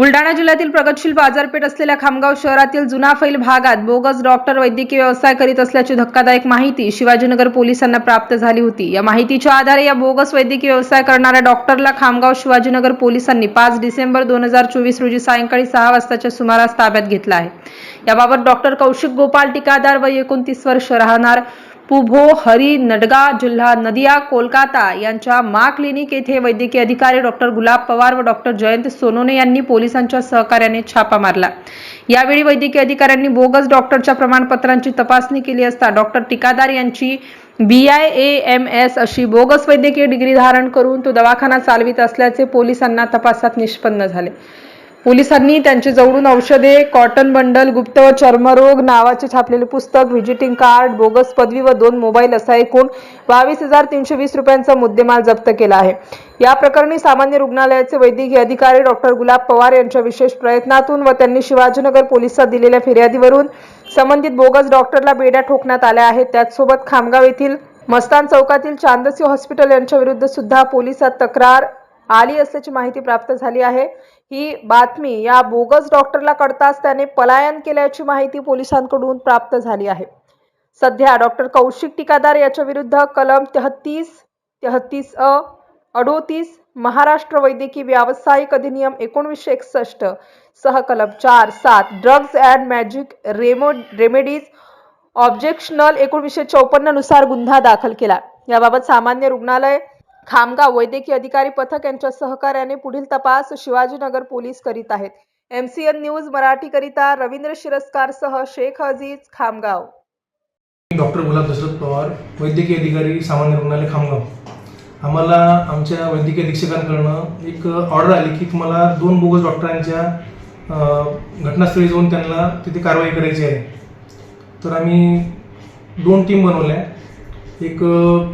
बुलढाणा जिल्ह्यातील प्रगतशील बाजारपेठ असलेल्या खामगाव शहरातील जुना फैल भागात बोगस डॉक्टर वैद्यकीय व्यवसाय करीत असल्याची धक्कादायक माहिती शिवाजीनगर पोलिसांना प्राप्त झाली होती. या माहितीच्या आधारे या बोगस वैद्यकीय व्यवसाय करणाऱ्या डॉक्टरला खामगाव शिवाजीनगर पोलिसांनी पाच डिसेंबर दोन हजार चोवीस रोजी सायंकाळी सहा वाजताच्या सुमारास ताब्यात घेतला आहे. याबाबत डॉक्टर कौशिक गोपाल टिकादार व एकोणतीस वर्ष राहणार पुभो हरी नडगा जिल्हा नदिया कोलकाता यांच्या मा क्लिनिक येथे वैद्यकीय अधिकारी डॉक्टर गुलाब पवार व डॉक्टर जयंत सोनोने यांनी पोलिसांच्या सहकार्याने छापा मारला. यावेळी वैद्यकीय अधिकाऱ्यांनी बोगस डॉक्टरच्या प्रमाणपत्रांची तपासणी केली असता डॉक्टर टिकादार यांची B I A M S अशी बोगस वैद्यकीय डिग्री धारण करून तो दवाखाना चालवित असल्याचे पोलिसांना तपासात निष्पन्न झाले. पोलिसांनी त्यांचे जवळून औषधे कॉटन बंडल गुप्त व चर्मरोग नावाचे छापलेले पुस्तक व्हिजिटिंग कार्ड बोगस पदवी व दोन मोबाईल असा एकूण बावीस हजार तीनशे वीस रुपयांचा मुद्देमाल जप्त केला आहे. या प्रकरणी सामान्य रुग्णालयाचे वैद्यकीय अधिकारी डॉक्टर गुलाब पवार यांच्या विशेष प्रयत्नातून व त्यांनी शिवाजीनगर पोलिसात दिलेल्या फिर्यादीवरून संबंधित बोगस डॉक्टरला बेड्या ठोकण्यात आल्या आहेत. त्याचसोबत खामगाव येथील मस्तान चौकातील चांदसी हॉस्पिटल यांच्या विरुद्ध सुद्धा पोलिसात तक्रार आली असल्याची माहिती प्राप्त झाली आहे. ही बातमी या बोगस डॉक्टरला कळताच त्याने पलायन केल्याची माहिती पोलिसांकडून प्राप्त झाली आहे. सध्या डॉक्टर कौशिक टिकादार याच्या विरुद्ध कलम तेहतीस तेहतीस अ अडोतीस महाराष्ट्र वैद्यकीय व्यावसायिक अधिनियम एकोणवीसशे एकसष्ट सह कलम चार सात ड्रग्ज अँड मॅजिक रेमो रेमेडीज ऑब्जेक्शनल एकोणवीसशे चौपन्ननुसार गुन्हा दाखल केला. याबाबत सामान्य रुग्णालय खामगाव वैद्यकीय अधिकारी पथक यांच्या सहकार्याने पुढील तपास शिवाजीनगर पोलीस करीत आहेत. एमसीएन न्यूज मराठीकरिता रवींद्र शिरस्कारसह शेख अजीज खामगाव. डॉक्टर गुलाब दशरथ पवार वैद्यकीय अधिकारी सामान्य रुग्णालय खामगाव. आम्हाला आमच्या वैद्यकीय अधीक्षकांकडनं एक ऑर्डर आली की तुम्हाला दोन बोगस डॉक्टरांच्या घटनास्थळी जाऊन त्यांना तिथे कारवाई करायची आहे. तर आम्ही दोन टीम बनवल्या. एक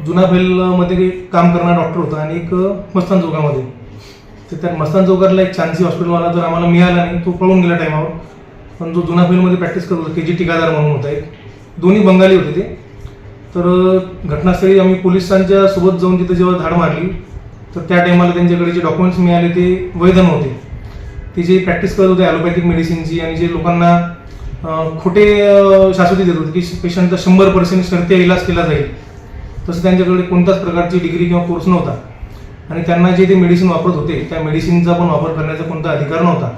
जुना बेलमध्ये काम करणारा डॉक्टर होता आणि एक मस्तान चौकामध्ये तर त्या मस्तान चौकातला एक चान्सी हॉस्पिटलवाला तर आम्हाला मिळाला नाही तो पळून गेला टायमावर पण जो जुना बेलमध्ये प्रॅक्टिस करत होता के जी टिकादार म्हणून होता एक. दोन्ही बंगाली होते ते. तर घटनास्थळी आम्ही पोलिसांच्या सोबत जाऊन तिथे जेव्हा धाड मारली तर त्या टायमाला त्यांच्याकडे जे डॉक्युमेंट्स मिळाले ते वैध नव्हते ते जे प्रॅक्टिस करत होते ॲलोपॅथिक मेडिसिनची आणि जे लोकांना खोटे शाश्वती देत होते की पेशंटचा शंभर पर्सेंट शर्ती इलाज केला जाईल. तसं त्यांच्याकडे कोणत्याच प्रकारची डिग्री किंवा कोर्स नव्हता. आणि त्यांना जे ते मेडिसिन वापरत होते त्या मेडिसिनचा पण वापर करण्याचा कोणता अधिकार नव्हता.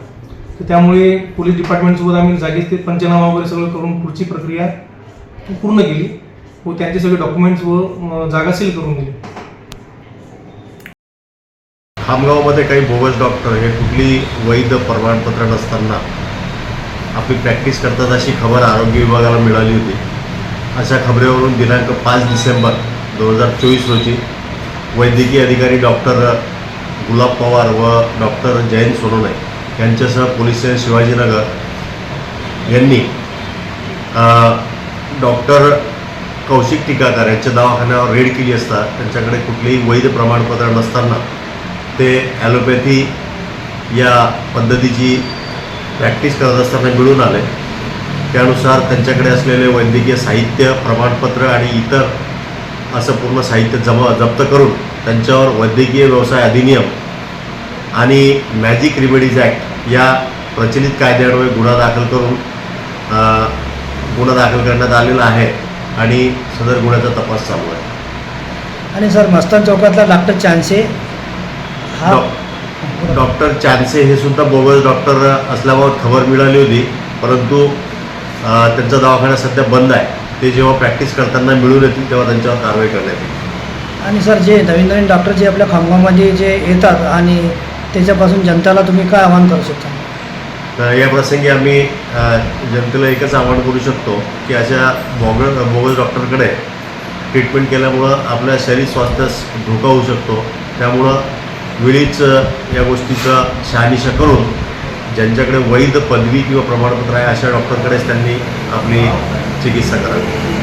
तर त्यामुळे पोलीस डिपार्टमेंटसोबत आम्ही जागेच ते पंचनामा वगैरे सगळं करून पुढची प्रक्रिया पूर्ण केली व त्यांचे सगळे डॉक्युमेंट्स व जागा सील करून दिली. खामगावमध्ये काही बोगस डॉक्टर हे कुठली वैध प्रमाणपत्र नसताना आपली प्रॅक्टिस करतात अशी खबर आरोग्य विभागाला मिळाली होती. अशा खबरेवरून दिनांक पाच डिसेंबर दोन हजार चोवीस रोजी वैद्यकीय अधिकारी डॉक्टर गुलाब पवार व डॉक्टर जयंत सोनोने यांच्यासह पोलीस स्टेशन शिवाजीनगर यांनी डॉक्टर कौशिक टीकाकार यांच्या दवाखान्यावर रेड केली असता त्यांच्याकडे कुठलेही वैध प्रमाणपत्र नसताना ते ॲलोपॅथी या पद्धतीची प्रॅक्टिस करत असताना मिळून आले. त्यानुसार त्यांच्याकडे असलेले वैद्यकीय साहित्य प्रमाणपत्र आणि इतर असं पूर्ण साहित्य जमा जप्त करून त्यांच्यावर वैद्यकीय व्यवसाय अधिनियम आणि मॅजिक रिमेडीज ॲक्ट या प्रचलित कायद्यान्वये गुन्हा दाखल करून गुन्हा दाखल करण्यात आलेला आहे आणि सदर गुन्ह्याचा तपास चालू आहे. आणि सर मस्तान चौकातला डॉक्टर चान्से हा डॉक्टर चान्से हे सुद्धा बोगस डॉक्टर असल्याबाबत खबर मिळाली होती परंतु त्यांचा दवाखाना सध्या बंद आहे. ते जेव्हा प्रॅक्टिस करताना मिळून येतील तेव्हा त्यांच्यावर कारवाई करण्यात येईल. आणि सर जे नवीन नवीन डॉक्टर जे आपल्या खामगावमध्ये जे येतात आणि त्याच्यापासून जनताला तुम्ही काय आवाहन करू शकता? तर या प्रसंगी आम्ही जनतेला एकच आवाहन करू शकतो की अशा बोग बोगस डॉक्टरकडे ट्रीटमेंट केल्यामुळं आपल्या शरीर स्वास्थ्यास धोका होऊ शकतो. त्यामुळं वेळीच या गोष्टीचा शहानिशा करून ज्यांच्याकडे वैध पदवी किंवा प्रमाणपत्र आहे अशा डॉक्टरकडेच त्यांनी आपली चिकित्सा करावी.